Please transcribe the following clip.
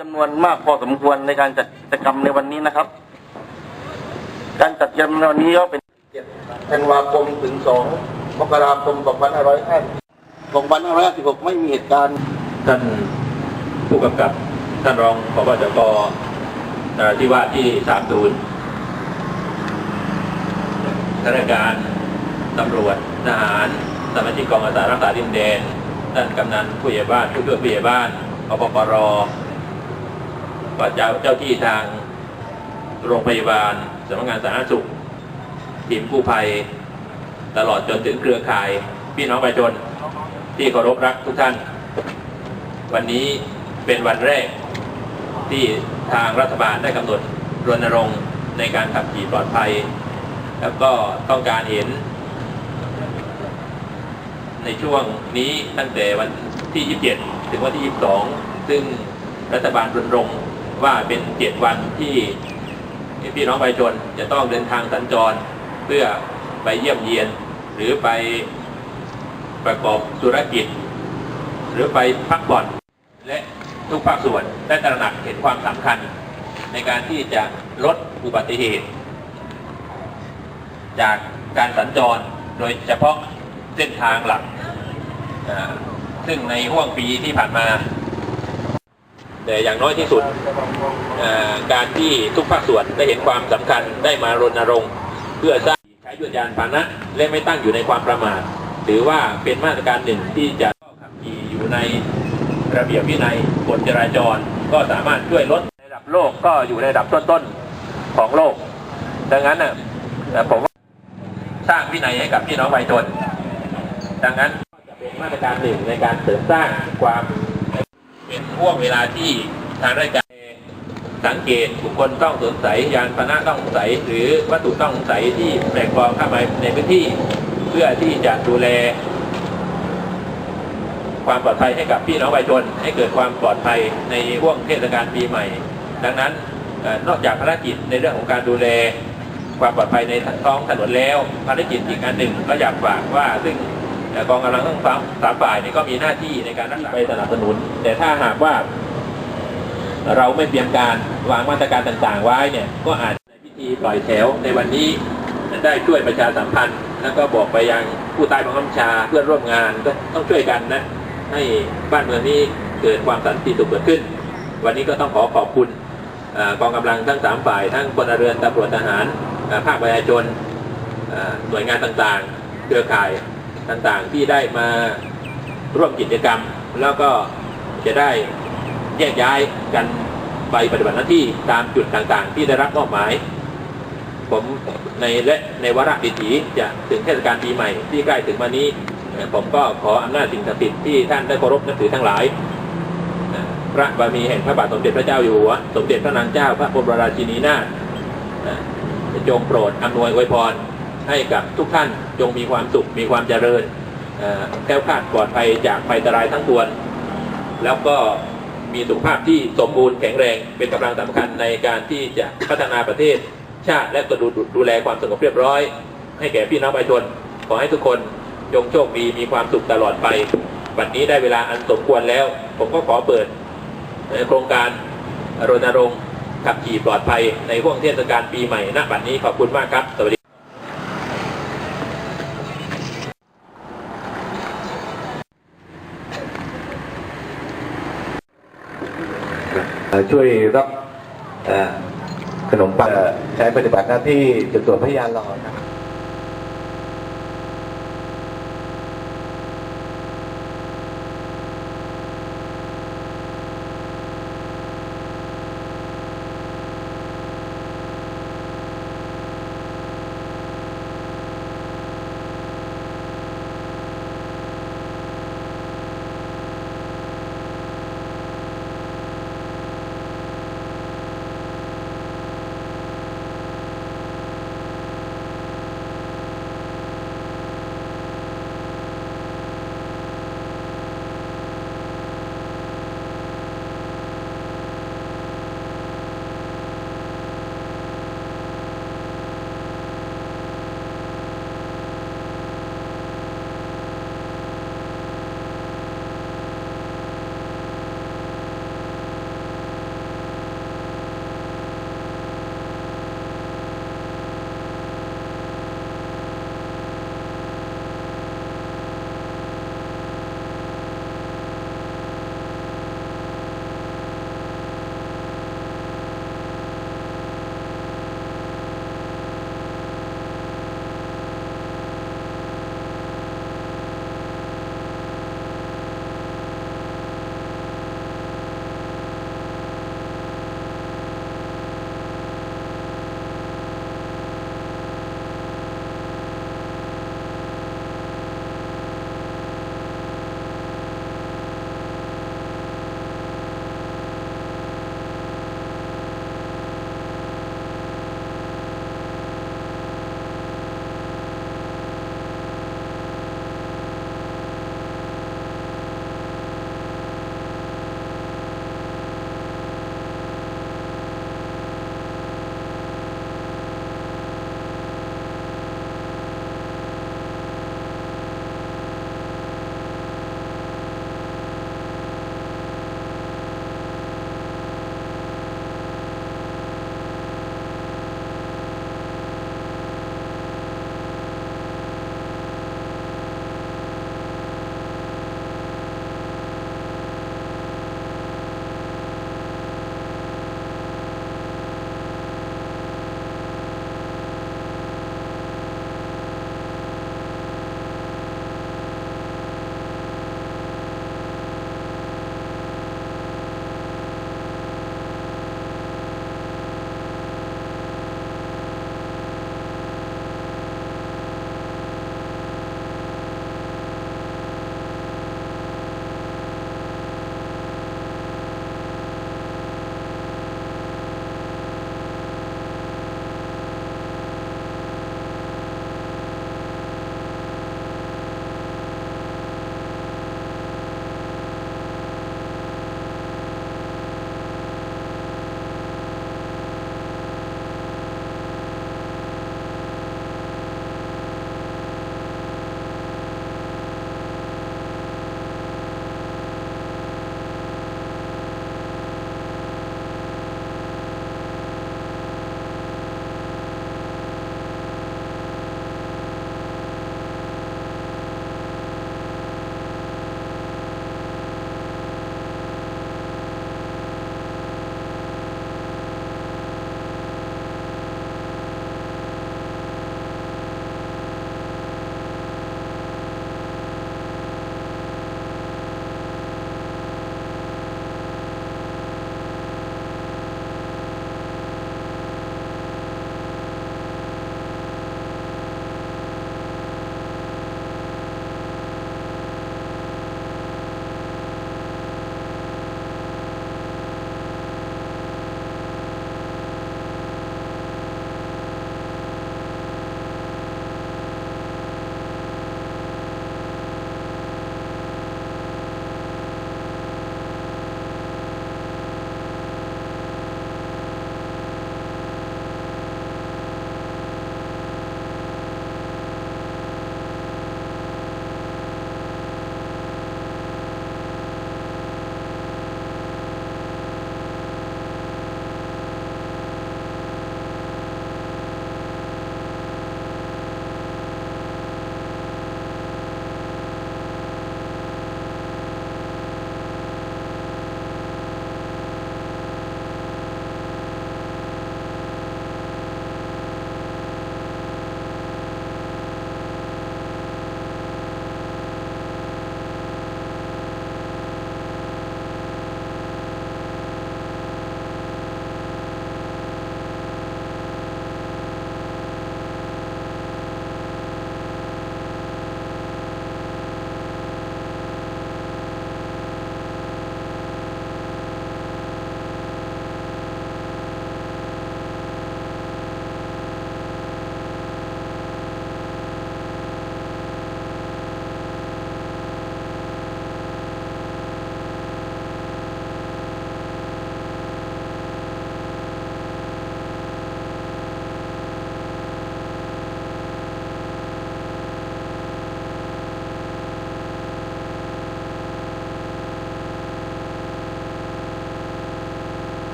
จำนวนมากพอสมควรในการจัดกิจกรรมในวันนี้นะครับ การจัดกิจกรรมในวันนี้ก็เป็น7ธันวาคมถึง 2 มกราคม 2550 2556 ไม่มีเหตุการณ์ท่านผู้กำกับท่านรองผบจกนราธิวาที่สามศูนข้าราชการตำรวจทหารสมาชิกกองอาสารักษาดินแดนท่านกำนันผู้ใหญ่บ้านผู้ช่วยผู้ใหญ่บ้านอปปร ก็เจ้าเจ้าที่ทางโรงพยาบาลสำนักงานสาธารณสุขทีมกู้ภัย ตลอดจนถึงเครือข่ายพี่น้องประชาชนที่เคารพรักทุกท่าน วันนี้เป็นวันแรกที่ทางรัฐบาลได้กำหนดรณรงค์ในการขับขี่ปลอดภัย แล้วก็ต้องการเห็น ในช่วงนี้ตั้งแต่วันที่ 27 ถึงวันที่ 22 ซึ่งรัฐบาลรณรงค์ ว่าเป็น7วันที่พี่น้องประชาชนจะต้องเดินทางสัญจรเพื่อไปเยี่ยมเยียน หรือไปประกอบธุรกิจ หรือไปพักผ่อนและทุกภาคส่วนได้ตระหนักเห็นความสำคัญ ในการที่จะลดอุบัติเหตุ จากการสัญจรโดยเฉพาะเส้นทางหลัก ซึ่งในห่วงปีที่ผ่านมา แต่อย่างน้อยที่สุดการที่ทุกภาคส่วนได้เห็นความสำคัญได้มารณรงค์ เพื่อสร้างใช้ยวดยานพาหนะและไม่ตั้งอยู่ในความประมาทถือว่าเป็นมาตรการหนึ่งที่จะขับขี่อยู่ในระเบียบวินัยกฎจราจร ก็สามารถช่วยลดในระดับโลกก็อยู่ในระดับต้นๆของโลก ดังนั้นน่ะผมว่าสร้างวินัยให้กับพี่น้องประชาชนดังนั้นจะเป็นมาตรการหนึ่งในการเสริมสร้างความ เป็นห่วงเวลาที่ทางราชการสังเกตบุคคลต้องสงสัยยานพาหนะต้องสงสัยหรือวัตถุต้องสงสัยที่แปลกปลอมเข้ามาในพื้นที่ เพื่อที่จะดูแล ความปลอดภัยให้กับพี่น้องประชาชนให้เกิดความปลอดภัยในห่วงเทศกาลปีใหม่ ดังนั้นนอกจากภารกิจในเรื่องของการดูแลความปลอดภัยในท้องถนนแล้วภารกิจอีกอันหนึ่งก็อยากฝากว่าซึ่ง กองกำลังทั้งสามสามฝ่ายเนี่ยก็มีหน้าที่ในการรักษาไปสนับสนุน แต่ถ้าหากว่า เราไม่เตรียมการวางมาตรการต่างๆ ไว้เนี่ยก็อาจในพิธีปล่อยแถวในวันนี้ได้ช่วยประชาสัมพันธ์ แล้วก็บอกไปยังผู้ใต้บังคับบัญชาเพื่อนร่วมงานก็ต้องช่วยกันนะ ให้บ้านเมืองนี้เกิดความสันติสุขเกิดขึ้น วันนี้ก็ต้องขอขอบคุณกองกำลังทั้งสามฝ่ายทั้งพลเรือนตำรวจทหารภาคประชาชนหน่วยงานต่างๆ เครือข่าย ต่างๆที่ได้มาร่วมกิจกรรม แล้วก็จะได้แยกย้ายกันไปปฏิบัติหน้าที่ตามจุดต่างๆ ที่ได้รับมอบหมาย ผมในและในวาระดิถีจะถึงเทศกาลปีใหม่ที่ใกล้ถึงวันนี้เอ่อผมก็ขออำนาจสิ่งศักดิ์สิทธิ์ที่ท่านได้เคารพนับถือทั้งหลาย พระบารมีแห่งพระบาทสมเด็จพระเจ้าอยู่หัว สมเด็จพระนางเจ้าพระบรมราชินีนาถจงโปรดอำนวยอวยพร ให้กับทุกท่านจงมีความสุขมีความเจริญแคล้วคาดปลอดภัยจากภัยอันตรายทั้งปวงแล้วก็มีสุขภาพที่สมบูรณ์แข็งแรงเป็นกำลังสำคัญในการที่จะพัฒนาประเทศชาติและก็ดูดูแลความสงบเรียบร้อย ให้แก่พี่น้องประชาชนขอให้ทุกคนจงโชคดีมีความสุขตลอดไปบัดนี้ได้เวลาอันสมควรแล้ว ผมก็ขอเปิดโครงการรณรงค์ขับขี่ปลอดภัยในห่วงเทศกาลปีใหม่ณบัดนี้ขอบคุณมากครับสวัสดี เอ่อ ช่วยรับขนมปังใช้ปฏิบัติหน้าที่จุดตรวจพยานรอครับ